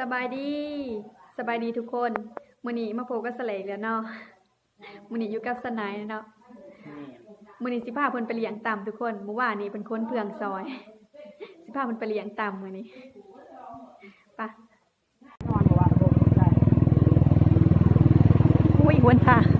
สบายดีสบายดีทุกคนมื้อนี้มาพบกับสเลกแล้วเนาะมื้อนี้อยู่กับสนายเนาะมื้อนี้สิพาเพิ่นไปเลี้ยงต่ำทุกคนเมื่อวานนี้เป็นคนเพืองซอย สิพาเพิ่นไปเลี้ยงต่ำมื้อนี้ไปะนอนว่าโดนได้อุ้ยหวนค่ะเ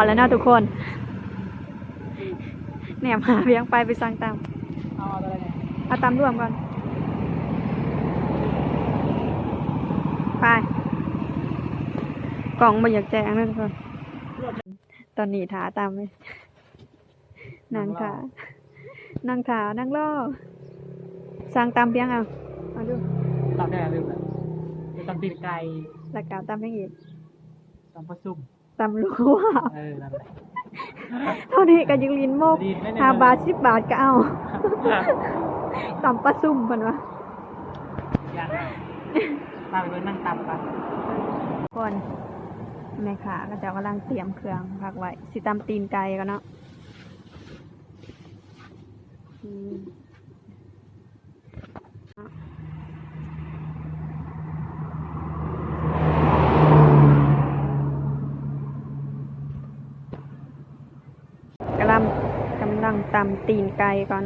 อดแล้วเนาะทุกคนแหนมหาเพียงไปไปสั่งตำเอาอะไรเนี่ยเอาตำรวมก่อน ไป กล่องมาอยากแจงนะทุกคน ตอนนี้ถาตามเลยนางถานางถานางล่อสั่งตำเพียงเอาเอาดูตอบได้ลืมแล้วจะต้องตีนไก่หลักการตำเพียงอีกต้องผซุ่ม ตำรู้ว่าเออนั่นแหละเท่านี้ก็ยังลินโมกดีไม่ได้ห้าบาทสิบบาทก็เอาตำปลาซุ่มพันวะยังตามไปนั่งตำกันก่อนแม่ขาก็จะกำลังเตรียมเครื่องพักไว้สิตำตีนไก่กันเนาะอืมกำลังกำลัง ตำตีนไก่ก่อน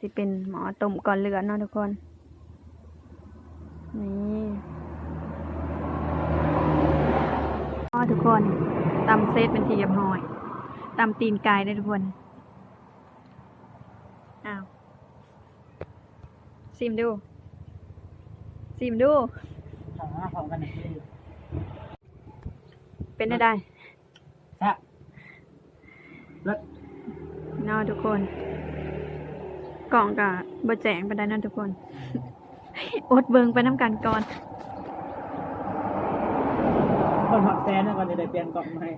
สิเป็นหมอต้มก่อนเลือดเนาะทุกคน นี่อ๋อทุกคนตำเซตเป็นทีเรียบร้อยตำตีนไก่ได้ทุกคน อ้าวซิมดูซิมดูของมาของกันนี่คือเป็นได้ได้แซ่บรสเนาะทุกคน กล่องกับบะแจงไปได้นั่นทุกคน อดเบิงไปน้ำกันก่อนคนหอดแซนนะก่อนจะได้เปลี่ยนกล่องใหม่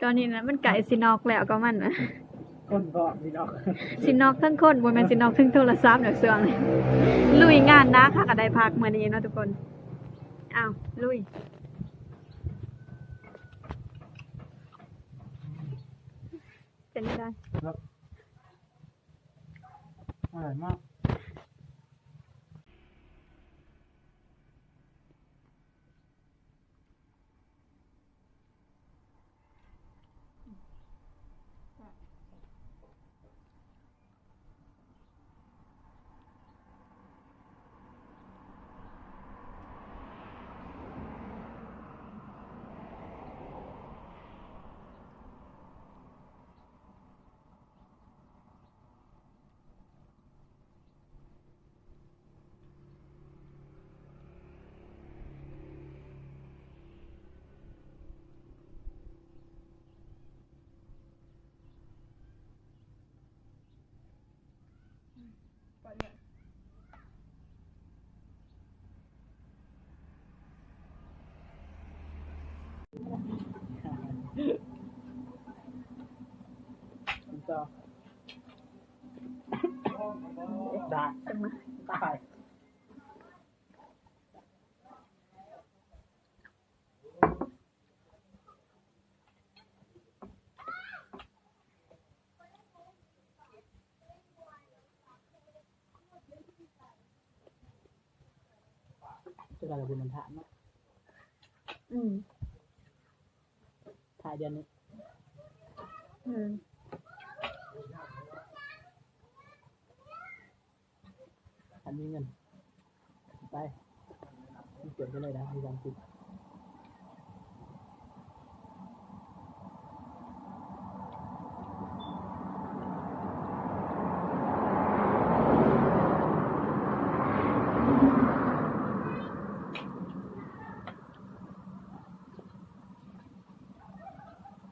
ตอนนี้นะมันไก่สินอกแล้วก็มันนะคนก็พี่น้องสินอกทั้งคนบ่แม่นสินอกทั้งโทรศัพท์เด้อเสื่องนี่ลุยงานนะค่ะก็ได้พักมื้อนี้เนาะทุกคนอ้าวลุยเป็นไงครับ อร่อยมาก ต่อได้จังมาตาย จะการบุญมัน ถามเนาะอืมถ่ายเดือนนี้อืมอันนี้เงิน ไปมีเก็บไปเลยนะมีการติดเดี๋ยวอันนี้แหละเป็นอะไรกันเดือดที่เยอะเลย มา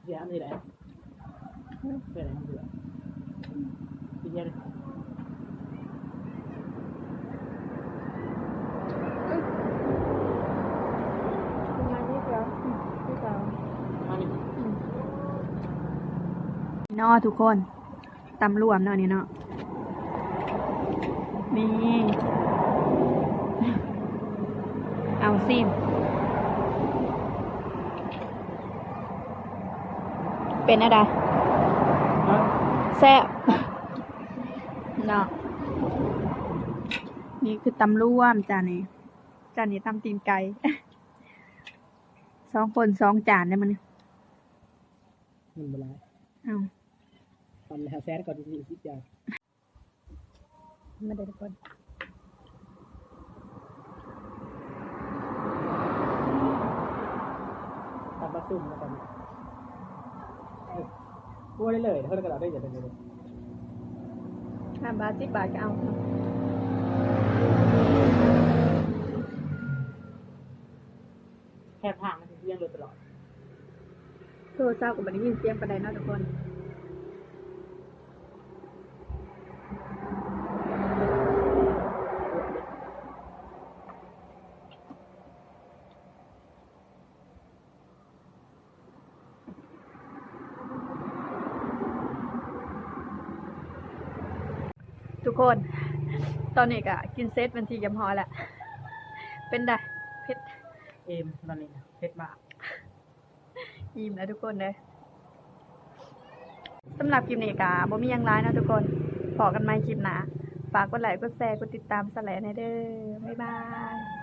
ที่ เดียวที่สองมานี่นาะทุกคนตำรวมเนาะนี่เนาะนี่เอาซิม เป็นอะไรฮะแซ่บเนาะนี่คือตำรวมจานนี้จานนี้ตำตีนไก่สองคนสองจานได้มันเงินเวลาเอาตอนแล้วแซดก่อนที่สิบอย่างไม่ได้ทุกคนตามปลาซุ่มแล้วกัน พูดได้เลยเขาจะกระดาษได้อย่างเดียวเลยห้าบาทสิบบาทก็เอาแค่ทางมันเลี้ยงโดยตลอดโทรศัพท์กับบันยินเสียงประเด็นเนาะทุกคน ทุกคน ตอนนี้ก็กินเซตเป็นทียำหอแล้วเป็นได้เผ็ดเอ็มตอนนี้นะเผ็ดมากยิ้มแล้วทุกคนเลยสำหรับคลิปนี้กาบ่มีหยังร้ายนะทุกคนพอกันใหม่คลิปหน้าฝากกดไลค์กดแชร์กดติดตามสแลนให้เด้อบ๊ายบาย